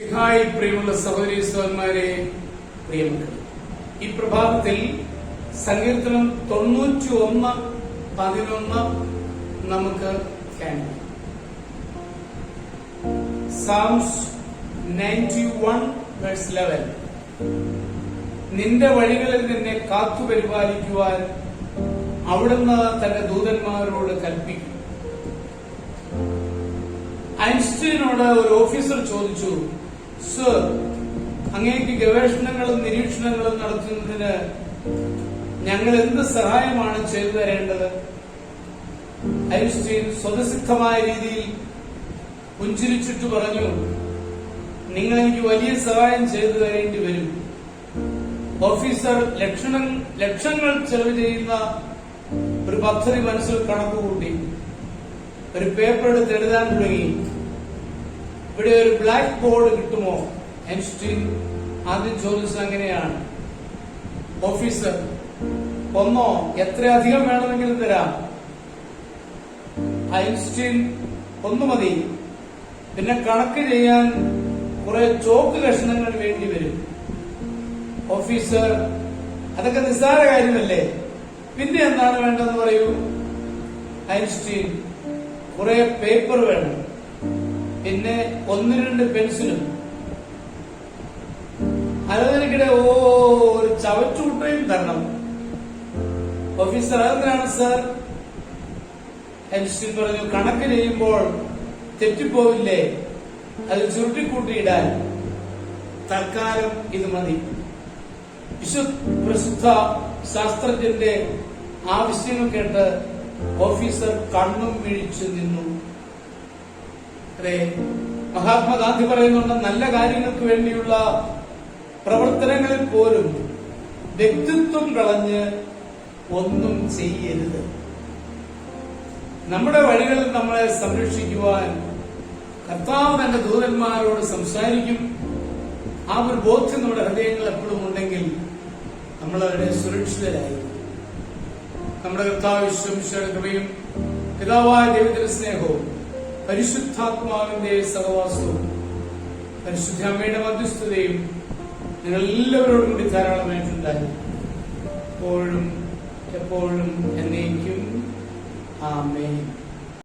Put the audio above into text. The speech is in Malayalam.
ഹായ് പ്രിയമുള്ള സഹോദരി സഹോദരന്മാരെ പ്രിയമക്കൾ ഈ പ്രഭാതത്തിൽ സങ്കീർത്തനം തൊണ്ണൂറ്റി ഒന്ന് പതിനൊന്ന് നമുക്ക് ധ്യാനിക്കാം psalms ninety one verse eleven നിന്റെ വഴികളിൽ നിന്നെ കാത്തു പരിപാലിക്കുവാൻ അവിടുന്ന് തന്റെ ദൂതന്മാരോട് കൽപ്പിക്കും. ഐൻസ്റ്റീനോട് ഒരു ഓഫീസർ ചോദിച്ചു സർ അങ്ങേക്ക് ഗവേഷണങ്ങളും നിരീക്ഷണങ്ങളും നടത്തുന്നതിന് ഞങ്ങൾ എന്ത് സഹായമാണ് ചെയ്തു തരേണ്ടത്? ഐൻസ്റ്റീൻ സ്വതസിദ്ധമായ രീതിയിൽ പുഞ്ചിരിച്ചിട്ട് പറഞ്ഞു നിങ്ങൾ എനിക്ക് വലിയ സഹായം ചെയ്തു തരേണ്ടി വരും. ഓഫീസർ ലക്ഷണം ലക്ഷങ്ങൾ ചെലവ് ചെയ്യുന്ന ഒരു പദ്ധതി മനസ്സിൽ കണക്കുകൂട്ടി. ഒരു പേപ്പർ എടുത്ത് എഴുതാൻ തുടങ്ങി. ഇവിടെ ഒരു ബ്ലാക്ക് ബോർഡ് കിട്ടുമോ? ഐൻസ്റ്റീൻ ആദ്യം ചോദിച്ചത് അങ്ങനെയാണ്. ഓഫീസർ ഒന്നോ എത്ര അധികം വേണമെങ്കിലും തരാം. ഐൻസ്റ്റീൻ ഒന്ന് മതി. പിന്നെ കണക്ക് ചെയ്യാൻ കുറെ ചോക്ക് കഷ്ണങ്ങൾ വേണ്ടി വരും. ഓഫീസർ അതൊക്കെ നിസ്സാര കാര്യമല്ലേ? പിന്നെ എന്താണ് വേണ്ടതെന്ന് പറയൂ? ഐൻസ്റ്റീൻ കുറെ പേപ്പർ വേണം. പിന്നെ ഒന്ന് രണ്ട് പെൻസിലും. ആലോചനക്കിടെ ഓ ഒരു ചവച്ചുകുട്ടയും തരണം. ഓഫീസർ അതെന്തിനാണ് സാർ? ഐൻസ്റ്റീൻ പറഞ്ഞു കണക്ക് ചെയ്യുമ്പോൾ തെറ്റിപ്പോവില്ലേ? അത് ചുരുട്ടിക്കൂട്ടിയിടാൻ. തൽക്കാലം ഇത് മതി. വിശു പ്രസിദ്ധ ശാസ്ത്രജ്ഞന്റെ ആവശ്യങ്ങൾ കേട്ട് ഓഫീസർ കണ്ണും വീഴിച്ചു നിന്നു. അതെ മഹാത്മാഗാന്ധി പറയുന്നുണ്ട് നല്ല കാര്യങ്ങൾക്ക് വേണ്ടിയുള്ള പ്രവർത്തനങ്ങളിൽ പോലും വ്യക്തിത്വം കളഞ്ഞ് ഒന്നും ചെയ്യരുത്. നമ്മുടെ വഴികളിൽ നമ്മളെ സംരക്ഷിക്കുവാൻ കർത്താവ് തന്റെ ദൂതന്മാരോട് സംസാരിക്കും. ആ ഒരു ബോധ്യം നമ്മുടെ ഹൃദയങ്ങൾ എപ്പോഴും ഉണ്ടെങ്കിൽ നമ്മൾ അവരെ സുരക്ഷിതരായിരിക്കും നമ്മുടെ കർത്താവ് വിശ്വമിശയുടെ കൃപയും പിതാവായ ദൈവത്തിന്റെ സ്നേഹവും പരിശുദ്ധാത്മാവിന്റെ സഹവാസവും പരിശുദ്ധ അമ്മയുടെ മധ്യസ്ഥതയും നിങ്ങൾ എല്ലാവരോടും കൂടി ധാരാളമായിട്ടുണ്ടായി എപ്പോഴും എപ്പോഴും എന്നേക്കും. ആമേൻ.